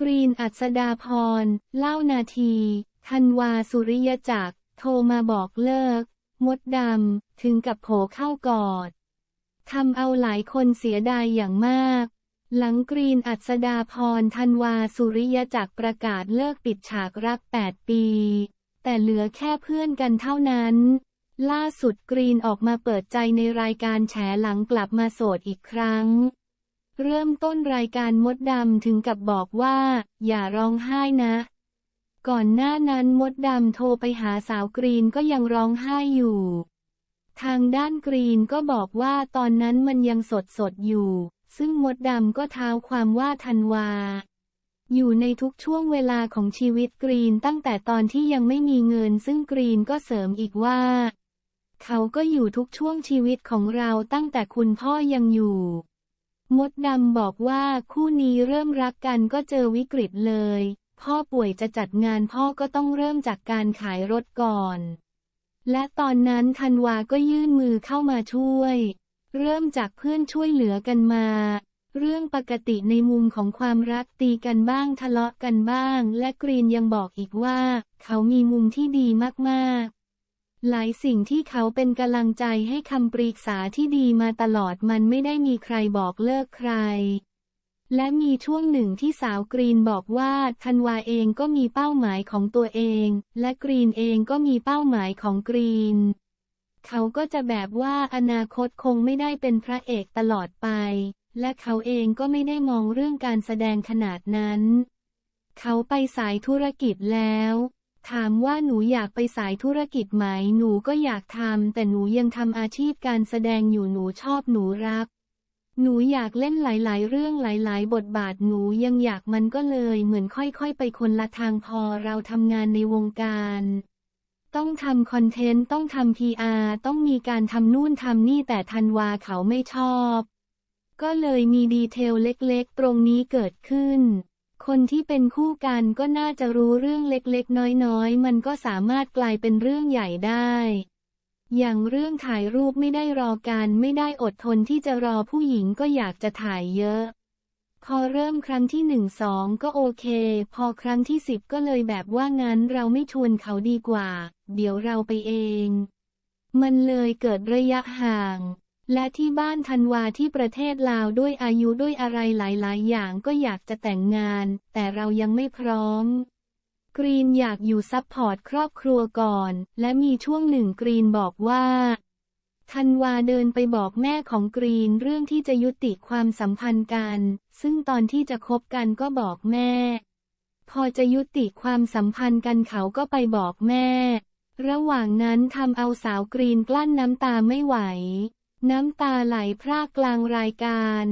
กรีนอัศดาพร เล่านาที ธันวาสุริยจักร โทรมาบอกเลิก มดดำ ถึงกับโผเข้ากอด ทำเอาหลายคนเสียดายอย่างมาก หลังกรีนอัศดาพร ธันวาสุริยจักรประกาศเลิกปิดฉากรัก 8 ปี แต่เหลือแค่เพื่อนกันเท่านั้น ล่าสุดกรีนออกมาเปิดใจในรายการแฉหลังกลับมาโสดอีกครั้ง เริ่มต้นรายการมดดำถึงกับบอกว่า อย่าร้องไห้นะ ก่อนหน้านั้นมดดำโทรไปหาสาวกรีนก็ยังร้องไห้อยู่ ทางด้านกรีนก็บอกว่าตอนนั้นมันยังสดสดอยู่ ซึ่งมดดำก็เท้าความว่าธันวา อยู่ในทุกช่วงเวลาของชีวิตกรีนตั้งแต่ตอนที่ยังไม่มีเงิน ซึ่งกรีนก็เสริมอีกว่า เขาก็อยู่ทุกช่วงชีวิตของเราตั้งแต่คุณพ่อยังอยู่ มดดำบอกว่าคู่นี้เริ่มรักกันก็เจอวิกฤตเลย พ่อป่วยจะจัดงานพ่อก็ต้องเริ่มจากการขายรถก่อน และตอนนั้นธันวาก็ยื่นมือเข้ามาช่วย เริ่มจากเพื่อนช่วยเหลือกันมา เรื่องปกติในมุมของความรักตีกันบ้างทะเลาะกันบ้าง และกรีนยังบอกอีกว่า เขามีมุมที่ดีมากๆ หลายสิ่งที่เขาเป็นกำลังใจให้คำปรึกษาที่ดีมาตลอดมันไม่ได้มีใครบอกเลิกใคร และมีช่วงหนึ่งที่สาวกรีนบอกว่าธันวาเองก็มีเป้าหมายของตัวเอง และกรีนเองก็มีเป้าหมายของกรีน เขาก็จะแบบว่าอนาคตคงไม่ได้เป็นพระเอกตลอดไป และเขาเองก็ไม่ได้มองเรื่องการแสดงขนาดนั้น เขาไปสายธุรกิจแล้ว ถามว่าหนูอยากไปสายธุรกิจไหม หนูก็อยากทำแต่หนูยังทำอาชีพการแสดงอยู่หนูชอบหนูรัก หนูอยากเล่นหลายๆ เรื่องหลายๆ บทบาทหนูยังอยากมันก็เลยเหมือนค่อยๆ ไปคนละทางพอเราทำงานในวงการ ต้องทำคอนเทนต์ต้องทำ PR ต้องมีการทำนู่นทำนี่แต่ธันวาเขาไม่ชอบ ก็เลยมีดีเทลเล็กๆ ตรงนี้เกิดขึ้น คนที่เป็นคู่กันก็น่าจะรู้เรื่องเล็กๆ น้อยๆ มันก็สามารถกลายเป็นเรื่องใหญ่ได้ อย่างเรื่องถ่ายรูปไม่ได้รอการไม่ได้อดทนที่จะรอผู้หญิงก็อยากจะถ่ายเยอะ พอเริ่มครั้งที่หนึ่งสองก็โอเค พอครั้งที่สิบก็เลยแบบว่างั้นเราไม่ชวนเขาดีกว่า เดี๋ยวเราไปเอง มันเลยเกิดระยะห่าง และที่บ้านธันวาที่ประเทศลาวด้วยอายุด้วยอะไรหลาย ๆ อย่างก็อยากจะแต่งงาน แต่เรายังไม่พร้อม กรีนอยากอยู่ซัพพอร์ตครอบครัวก่อน และมีช่วงหนึ่งกรีนบอกว่าธันวาเดินไปบอกแม่ของกรีนเรื่องที่จะยุติความสัมพันธ์กัน ซึ่งตอนที่จะคบกันก็บอกแม่ พอจะยุติความสัมพันธ์กันเขาก็ไปบอกแม่ ระหว่างนั้นทำเอาสาวกรีนกลั้นน้ำตาไม่ไหว น้ำตาไหลพรากกลางรายการ